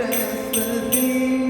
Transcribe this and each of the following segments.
everything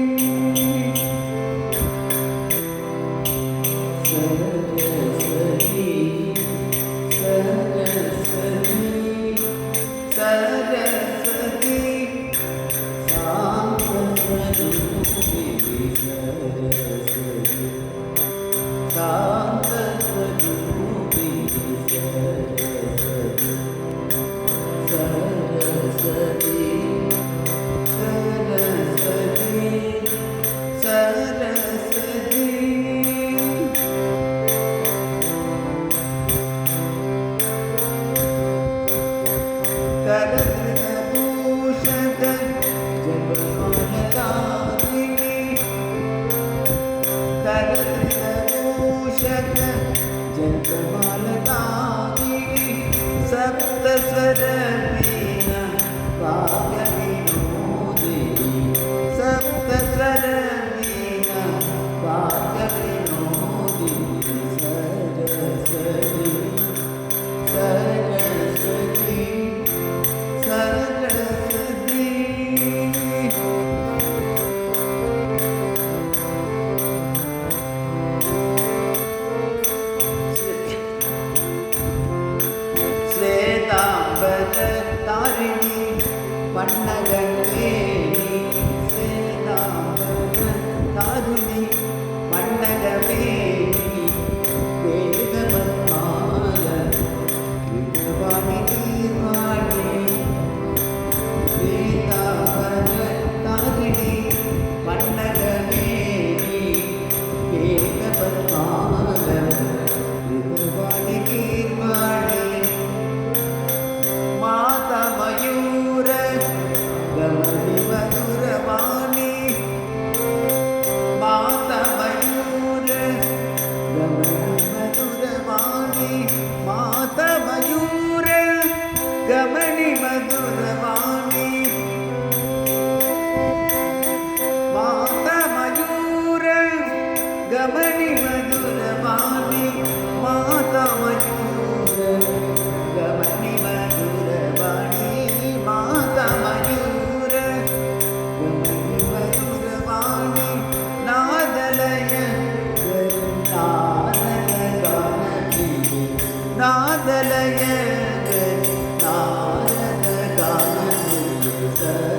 जगमालता सप्तस्वर வண்ணகமே தாருணி வண்ணகமே வேதவன்மால திருவாமினி Vani வேதாவன Tharini வண்ணகமே வேதவன்மால Ramani மதுரவாணி. மாதமயூர கமணி மதுரவாணி. மாதமயூர கமணி மதுரவாணி. மாதமயூர கமணி மதுரவாணி. நாதலய நாதலய Narad गान